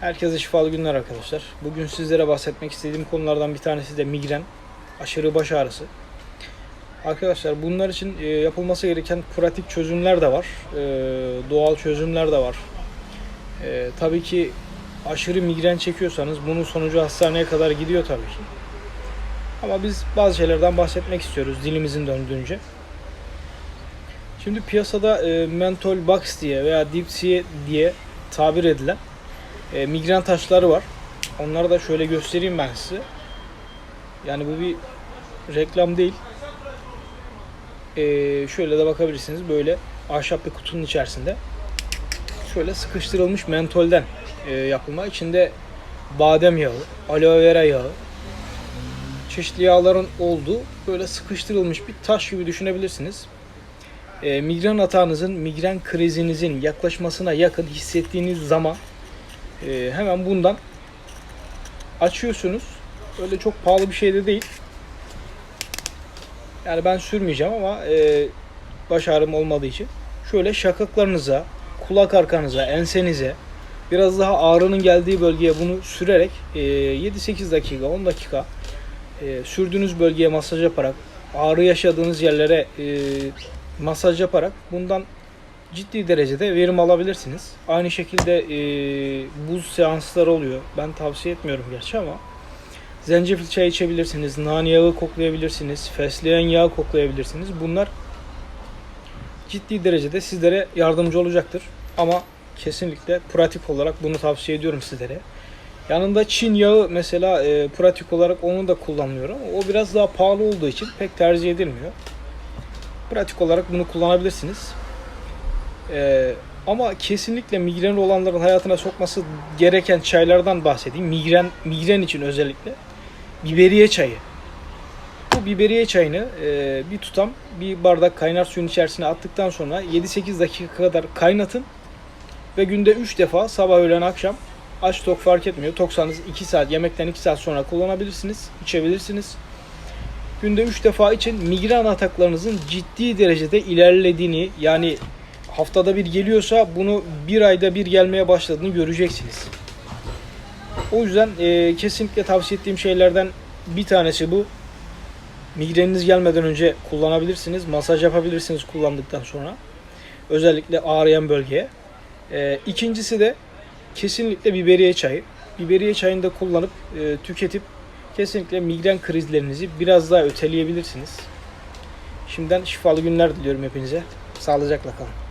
Herkese şifalı günler arkadaşlar. Bugün sizlere bahsetmek istediğim konulardan bir tanesi de migren, aşırı baş ağrısı. Arkadaşlar bunlar için e, yapılması gereken pratik çözümler de var. E, doğal çözümler de var. E, tabii ki aşırı migren çekiyorsanız bunun sonucu hastaneye kadar gidiyor tabii ki. Ama biz bazı şeylerden bahsetmek istiyoruz dilimizin döndüğünce. Şimdi piyasada mentol box diye veya dipsiye diye tabir edilen e, migren taşları var. Onları da şöyle göstereyim ben size. Yani bu bir reklam değil. E, şöyle de bakabilirsiniz. Böyle ahşap bir kutunun içerisinde. Şöyle sıkıştırılmış mentolden e, yapılma. İçinde badem yağı, aloe vera yağı, çeşitli yağların olduğu böyle sıkıştırılmış bir taş gibi düşünebilirsiniz. E, migren atağınızın, migren krizinizin yaklaşmasına yakın hissettiğiniz zaman e, hemen bundan açıyorsunuz. Öyle çok pahalı bir şey de değil. Yani ben sürmeyeceğim ama e, baş ağrım olmadığı için şöyle şakaklarınıza, kulak arkanıza, ensenize biraz daha ağrının geldiği bölgeye bunu sürerek e, 7-8 dakika, 10 dakika e, sürdüğünüz bölgeye masaj yaparak ağrı yaşadığınız yerlere e, masaj yaparak bundan ciddi derecede verim alabilirsiniz. Aynı şekilde e, buz seansları oluyor. Ben tavsiye etmiyorum gerçi ama zencefil çayı içebilirsiniz, nane yağı koklayabilirsiniz, fesleğen yağı koklayabilirsiniz. Bunlar ciddi derecede sizlere yardımcı olacaktır. Ama kesinlikle pratik olarak bunu tavsiye ediyorum sizlere. Yanında Çin yağı mesela e, pratik olarak onu da kullanıyorum. O biraz daha pahalı olduğu için pek tercih edilmiyor. Pratik olarak bunu kullanabilirsiniz. E, ama kesinlikle migren olanların hayatına sokması gereken çaylardan bahsedeyim. Migren migren için özellikle biberiye çayı. Bu biberiye çayını e, bir tutam bir bardak kaynar suyun içerisine attıktan sonra 7-8 dakika kadar kaynatın ve günde 3 defa sabah öğlen akşam aç tok fark etmiyor. Toksanız 2 saat yemekten 2 saat sonra kullanabilirsiniz, içebilirsiniz. Günde 3 defa için migren ataklarınızın ciddi derecede ilerlediğini yani haftada bir geliyorsa bunu bir ayda bir gelmeye başladığını göreceksiniz. O yüzden e, kesinlikle tavsiye ettiğim şeylerden bir tanesi bu. Migreniniz gelmeden önce kullanabilirsiniz. Masaj yapabilirsiniz kullandıktan sonra. Özellikle ağrıyan bölgeye. E, ikincisi de kesinlikle biberiye çayı. Biberiye çayını da kullanıp e, tüketip kesinlikle migren krizlerinizi biraz daha öteleyebilirsiniz. Şimdiden şifalı günler diliyorum hepinize. Sağlıcakla kalın.